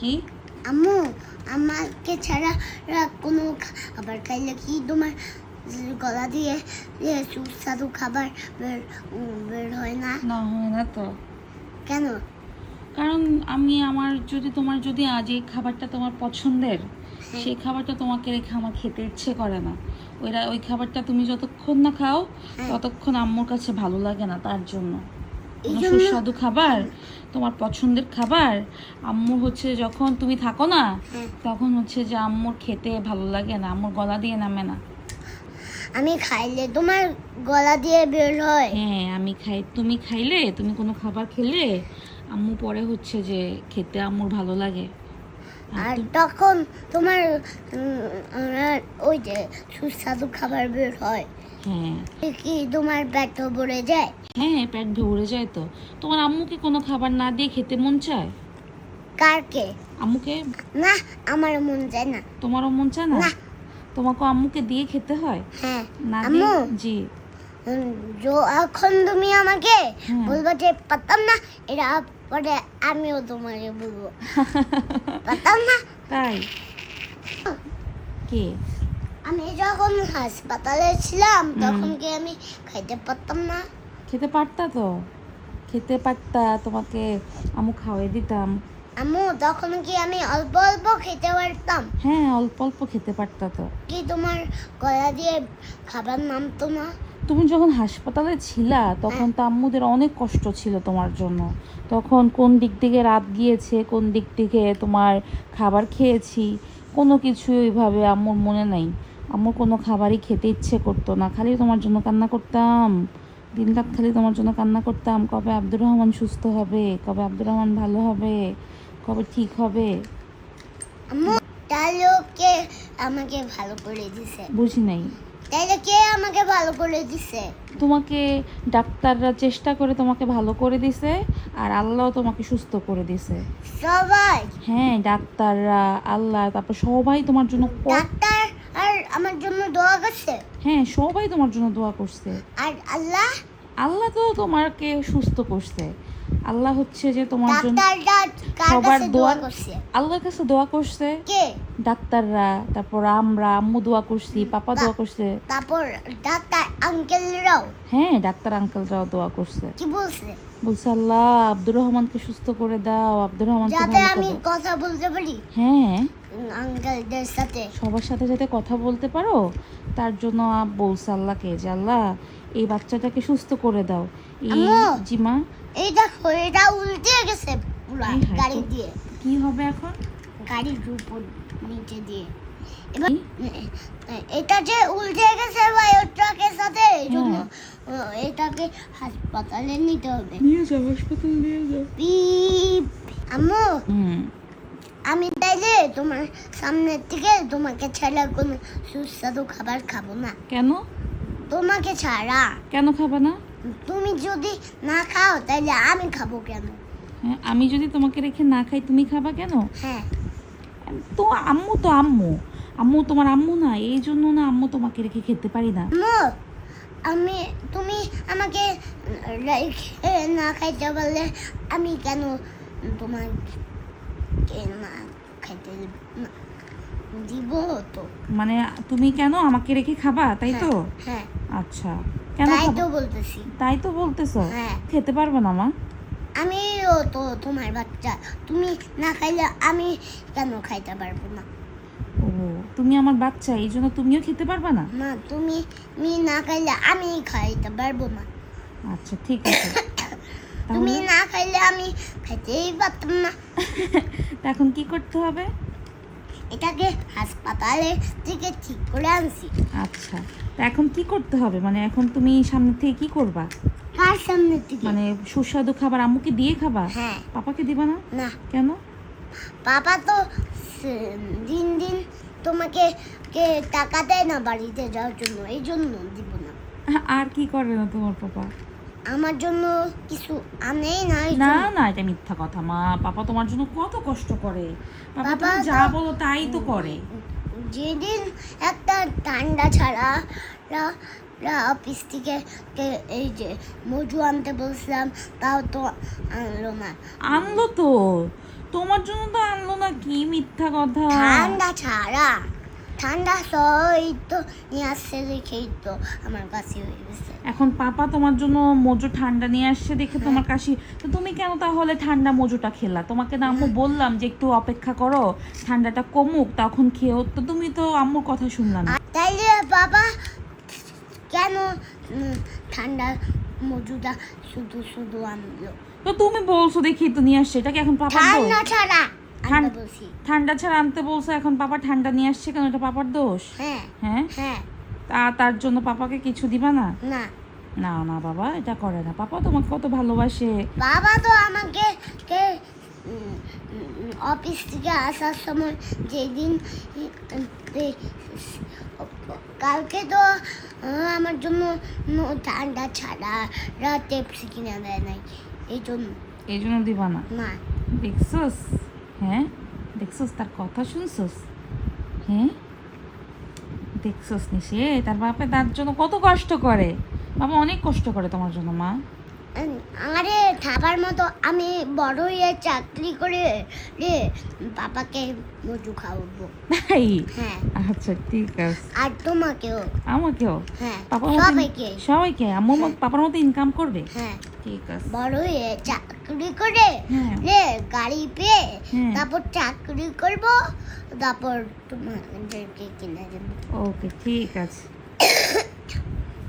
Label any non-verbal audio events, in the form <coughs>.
কি? আম্মু আমাকে ছাড়া কোনো খাবার খাইলে কি তোমার গলা দিয়ে সুস্বাদু খাবার বের হয় না? না হয় না তো। কেন? কারণ আমি আমার যদি তোমার যদি আজ এই খাবারটা তোমার পছন্দের সেই খাবারটা তোমাকে রেখে আমার খেতে ইচ্ছে করে না। ওইরা ওই খাবারটা তুমি যতক্ষণ না খাও হ্যাঁ। ততক্ষণ আম্মুর কাছে ভালো লাগে না তার জন্য- সুস্বাদু খাবার? তোমার পছন্দের খাবার? আম্মুর হচ্ছে যখন তুমি থাকো না। তখন হচ্ছে যে আম্মুর খেতে ভালো লাগে না আম্মুর গলা দিয়ে নামে না। আমি খাইলে তোমার গলা দিয়ে বের হয়। হ্যাঁ আমি খাই তুমি খাইলে তুমি কোনো খাবার খেলে আম্মু পরে হচ্ছে যে খেতে আম্মুর ভালো লাগে। আর তখন তোমার ওই যে সুস্বাদু খাবার বের হয়। হ্যাঁ। কি তোমার পেট ভরে যায়? হ্যাঁ পেট ভরে যায় তো। তোমার আম্মুকে কোনো খাবার না দিয়ে খেতে মন চায়? কারকে? আম্মুকে? না আমার মন যায় না। তোমারও মন চায় না। তোমাকে আম্মুকে দিয়ে খেতে হয়? হ্যাঁ না আম্মু? জি। উম, এখন তুমি আমাকে হ্যাঁ। বলব যে পাতাম না এটা পরে আমিও তোমাকে বলব। <laughs> পাতাম না। তাই? কে? আমি যখন হাসপাতালে ছিলাম তখন কি আমি খাইতে পারতাম না? খেতে পারতা তো। খেতে পারতা তোমাকে আম্মু খাওয়াই দিতাম। আম্মু তখন কি আমি অল্প অল্প খেতে পারতাম? হ্যাঁ অল্প অল্প খেতে পারতা তো। কি তোমার গলা দিয়ে খাবার নামতো না? তুমি যখন হাসপাতালে ছিলা তখন তো আম্মুদের অনেক কষ্ট ছিল তোমার জন্য। তখন কোন দিক থেকে রাত গিয়েছে কোন দিক থেকে তোমার খাবার খেয়েছি কোনো কিছুই ওইভাবে আম্মুর মনে নাই। আম্মুর কোনো খাবারই খেতে ইচ্ছে করতো না। খালি তোমার জন্য কান্না করতাম। দিন রাত খালি তোমার জন্য কান্না করতাম কবে আব্দুর রহমান সুস্থ হবে কবে আব্দুর রহমান ভালো হবে কবে ঠিক হবে। কে আমাকে ভালো করে দিছে? বুঝি নাই। কে আমাকে ভালো করে দিছে? তোমাকে ডাক্তাররা চেষ্টা করে তোমাকে ভালো করে দিছে আর আল্লাহ তোমাকে সুস্থ করে দিছে। সবাই? হ্যাঁ ডাক্তাররা আল্লাহ তারপর সবাই তোমার জন্য ডাক্তার আমার জন্য দোয়া করছে। হ্যাঁ সবাই তোমার জন্য দোয়া করছে। আর আল্লাহ? আল্লাহ তো তোমাকে সুস্থ করছে। আল্লাহ হচ্ছে যে তোমার জন্য ডাক্তাররা সবার দোয়া দোয়া- করছে? আল্লাহর কাছে দোয়া করছে। কে? ডাক্তাররা তারপর আমরা আম্মু দোয়া করছি পাপা দোয়া করছে। তারপর ডাক্তার আঙ্কেলরাও? হ্যাঁ ডাক্তার আঙ্কেলরাও দোয়া করছে। কি বলছে? বলছে আল্লাহ আব্দুর রহমানকে সুস্থ করে দাও আব্দুর রহমানকে যাতে আমি কথা বলতে পারি? হ্যাঁ। আঙ্কেলদের সাথে। সবার সাথে যাতে কথা বলতে পারো তার জন্য বলছে আল্লাহকে যে আল্লাহ এই বাচ্চাটাকে সুস্থ করে দাও। এই জিমা। এই দেখো এটা উল্টে গেছে গাড়ি দিয়ে। কি হবে এখন? গাড়ির উপর নিচে দিয়ে। এবার এটা যে উল্টে গেছে বায়ো ট্রাকের সাথে এই জন্য হ্যাঁ। ও, এটাকে হাসপাতালে নিতে হবে। নিয়ে যাও হাসপাতাল নিয়ে যাও। পিপ আম্মু হুম। আমি তাইলে তোমার সামনের থেকে তোমাকে ছাড়া কোনো সুস্বাদু খাবার খাব না। কেন? তোমাকে ছাড়া। কেন খাব না? তুমি যদি না খাও তাইলে আমি খাব কেন? হ্যাঁ, আমি যদি তোমাকে রেখে না খাই তুমি খাবা কেন? হ্যাঁ। তো আম্মু তো আম্মু। আম্মু তোমার আম্মু না এই জন্য না আম্মু তোমাকে রেখে খেতে পারি না। আম্মু আমি তুমি আমাকে না খাইতে বললে আমি কেন তোমার না খাইতে দিব তো? মানে তুমি কেন আমাকে রেখে খাবা তাই তো? হ্যাঁ আচ্ছা। কেন তাই তো বলতেছি। তাই তো বলতেছো? হ্যাঁ। খেতে পারবে না মা? আমিও তো তোমার বাচ্চা। তুমি না খাইলে আমি কেন খাইতে পারব না? ও তুমি আমার বাচ্চা এই জন্য তুমিও খেতে পারবে না? মা তুমি তুমি না খাইলে আমি খাইতে পারব না। আচ্ছা ঠিক আছে। <coughs> তুমি না খাইলে আমি খাইতেই পারতাম না। <coughs> এখন কি করতে হবে? এটাকে হাসপাতালে থেকে ঠিক করে আনছি। আচ্ছা তা এখন কি করতে হবে? মানে এখন তুমি সামনে থেকে কি করবা? কার সামনে থেকে? মানে সুস্বাদু খাবার আম্মুকে দিয়ে খাবা? হ্যাঁ। পাপাকে দিবা না? না। কেন? বাবা তো দিন দিন তোমাকে কে টাকা দেয় না বাড়িতে যাওয়ার জন্য এই জন্য দিব না। আর কি করে না তোমার পাপা? আমার জন্য কিছু আনেই না না না এটা মিথ্যা কথা মা। পাপা তোমার জন্য কত কষ্ট করে। পাপা তুমি যা বলো তাই তো করে। যেদিন একটা ঠান্ডা ছাড়া অফিস থেকে এই যে মজু আনতে বলছিলাম তাও তো আনলো না। আনলো তো? তোমার জন্য তো আনলো না কি মিথ্যা কথা? ঠান্ডা ছাড়া। ঠান্ডা সই তো নিয়ে আসছে দেখেই তো আমার কাছে হয়ে গেছে। এখন পাপা তোমার জন্য মজু ঠান্ডা নিয়ে আসছে দেখে তোমার কাশি। তো তুমি কেন তাহলে ঠান্ডা মজুটা খেলা? তোমাকে না আম্মু বললাম যে একটু অপেক্ষা করো ঠান্ডাটা কমুক তখন খেও তো তুমি তো আম্মুর কথা শুনলাম না। তাইলে বাবা কেন ঠান্ডা মজুদা শুধু শুধু আনলো তো তুমি বলছো দেখি তো নিয়ে আসছে এটা কি এখন দোষ? ঠান্ডা ছাড়া আনতে বলছি। ঠান্ডা ছাড়া আনতে বলছো এখন পাপা ঠান্ডা নিয়ে আসছে কেন এটা পাপার দোষ? হ্যাঁ হ্যাঁ? হ্যাঁ। তা তার জন্য পাপাকে কিছু দিবা না? না। না না বাবা এটা করে না। পাপা তোমাকে কত ভালোবাসে। বাবা তো আমাকে কে অফিস থেকে আসার সময় যেদিন কালকে তো আমার জন্য ঠান্ডা ছাড়া রাতে কিনে দেয় নাই। এই জন্য। এই জন্য দিবা না। না দেখছস? হ্যাঁ? দেখছস? তার কথা শুনছস? হ্যাঁ? দেখছস নি সে তার বাপে তার জন্য কত কষ্ট করে। বাবা অনেক কষ্ট করে তোমার জন্য মা। আরে খাবার মতো আমি বড় হয়ে চাকরি করে রে বাবাকে মজু খাওয়াবো। তাই হ্যাঁ। আচ্ছা ঠিক আছে। আর তোমাকেও। আমাকেও? হ্যাঁ মতো সবাইকে। সবাইকে? আম্মু মত- পাপার মতো ইনকাম করবে? হ্যাঁ। ঠিক আছে। বড় হয়ে চাকরি করে হ্যাঁ। রে গাড়ি পেয়ে হ্যাঁ। তারপর চাকরি করব তারপর তোমাদেরকে কিনে দেবো। ওকে ঠিক আছে।